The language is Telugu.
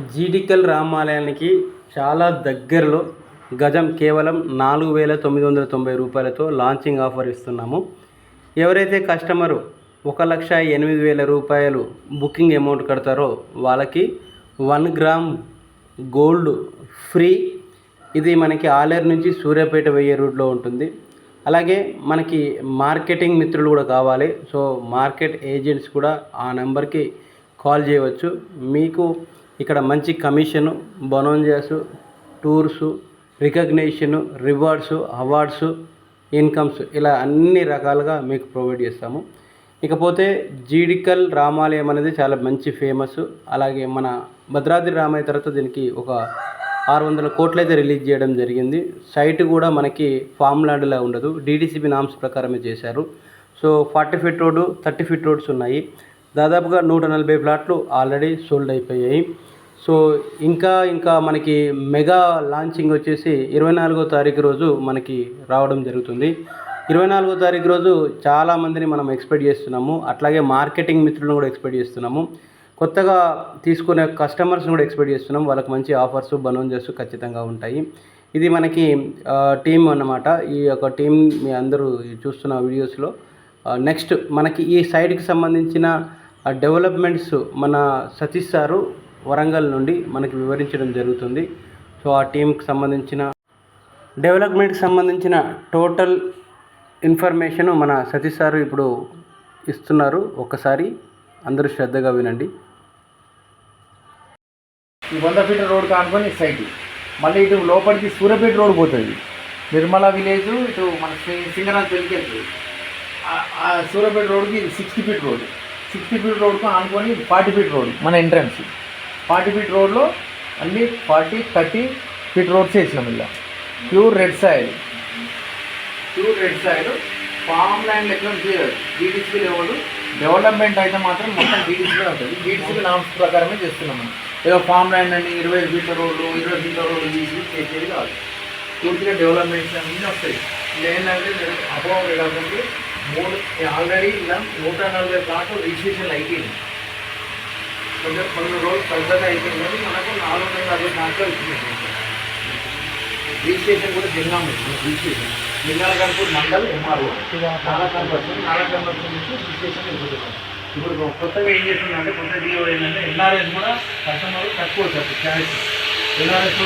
జీడికల్ రామాలయానికి చాలా దగ్గరలో గజం కేవలం నాలుగు వేల తొమ్మిది వందల తొంభై రూపాయలతో లాంచింగ్ ఆఫర్ ఇస్తున్నాము. ఎవరైతే కస్టమరు ఒక లక్ష ఎనిమిది వేల రూపాయలు బుకింగ్ అమౌంట్ కడతారో వాళ్ళకి వన్ గ్రామ్ గోల్డ్ ఫ్రీ. ఇది మనకి ఆలేరు నుంచి సూర్యాపేట వెయ్యే రూట్లో ఉంటుంది. అలాగే మనకి మార్కెటింగ్ మిత్రులు కూడా కావాలి. సో మార్కెట్ ఏజెంట్స్ కూడా ఆ నెంబర్కి కాల్ చేయవచ్చు. మీకు ఇక్కడ మంచి commission bonanzas tours recognition rewards awards incomes ఇలా అన్ని రకాలుగా మీకు ప్రొవైడ్ చేస్తాము. ఇకపోతే జీడికల్ రామాలయం అనేది చాలా మంచి ఫేమస్ అలాగే మన భద్రాద్రి రామాయ తర్వాత దీనికి ఒక ఆరు వందల కోట్లు అయితే రిలీజ్ చేయడం జరిగింది. సైట్ కూడా మనకి ఫామ్ ల్యాండ్లా ఉండదు. డీడీసీబీ నామ్స్ ప్రకారమే చేశారు. So forty feet road thirty feet roads ఉన్నాయి. దాదాపుగా నూట నలభై ప్లాట్లు ఆల్రెడీ సోల్డ్ అయిపోయాయి. సో ఇంకా ఇంకా మనకి మెగా లాంచింగ్ వచ్చేసి ఇరవై నాలుగో తారీఖు రోజు మనకి రావడం జరుగుతుంది. ఇరవై నాలుగో తారీఖు రోజు చాలా మందిని మనం ఎక్స్పెక్ట్ చేస్తున్నాము. అట్లాగే మార్కెటింగ్ మిత్రులను కూడా ఎక్స్పెక్ట్ చేస్తున్నాము. కొత్తగా తీసుకునే కస్టమర్స్ని కూడా ఎక్స్పెక్ట్ చేస్తున్నాం వాళ్ళకి మంచి ఆఫర్స్ బనోంజర్స్ ఖచ్చితంగా ఉంటాయి. ఇది మనకి టీం అన్నమాట. ఈ యొక్క టీం మీ అందరూ చూస్తున్న వీడియోస్లో నెక్స్ట్ మనకి ఈ సైడ్కి సంబంధించిన డెవలప్మెంట్స్ మన సతీష్ సారు వరంగల్ నుండి మనకి వివరించడం జరుగుతుంది. సో ఆ టీంకి సంబంధించిన డెవలప్మెంట్కి సంబంధించిన టోటల్ ఇన్ఫర్మేషన్ మన సతీష్ సారు ఇప్పుడు ఇస్తున్నారు. ఒక్కసారి అందరూ శ్రద్ధగా వినండి. ఈ వంద ఫీట్ల రోడ్ కానుకొని సైడ్. మళ్ళీ ఇటు లోపలికి సూర్యపేట రోడ్ పోతుంది. నిర్మల విలేజ్ ఇటు మన సింగరాజ్ పెళ్ళికి వెళ్తుంది. ఆ- రోడ్కి sixty feet road. Sixty feet రోడ్కు ఆనుకొని ఫార్టీ ఫీట్ రోడ్. మన ఎంట్రన్స్. ఫార్టీ ఫీట్ రోడ్లో అన్ని ఫార్టీ థర్టీ ఫీట్ రోడ్స్ వేసినాం ఇలా. Pure red soil. Pure red soil. Farm land లెక్క డీటీసీ లెవెల్ డెవలప్మెంట్ అయితే మాత్రం మొత్తం డీటీసీలో ఉంటుంది. డీటీసీ నామ్స్ ప్రకారమే చేస్తున్నాం మనం. ఏదో ఫామ్ ల్యాండ్ అని ఇరవై ఫీట్ల రోడ్లు ఇరవై ఫీట్ల రోడ్లు తీసి చేసేది కాదు. పూర్తిగా డెవలప్మెంట్స్ అన్నీ వస్తాయి. ఏంటంటే అపోహ మూడు ఆల్రెడీ ఇలా నూట నలభై ప్లాట్లు రిజిస్ట్రేషన్ అయిపోయింది. కొంచెం కొన్ని రోజులు పెద్దగా అయిపోయింది కానీ మనకు నాలుగు వందల నలభై ప్లాట్లు ఇచ్చింది. రిజిస్ట్రేషన్ కూడా జిల్లా రిజిస్ట్రేషన్ జిల్లాల కనుక మండల్ ఎంఆర్ఓ నాలుగు కన్వర్షన్ నాలా కన్వర్షన్ నుంచి రిజిస్ట్రేషన్ ఇవ్వబడుతుంది ఇప్పుడు కొత్తగా ఏం చేస్తుందంటే కొత్త డిఓ ఏంటంటే ఎన్ఆర్ఎస్ కూడా కస్టమర్ తక్కువ వచ్చారు. Cash NRS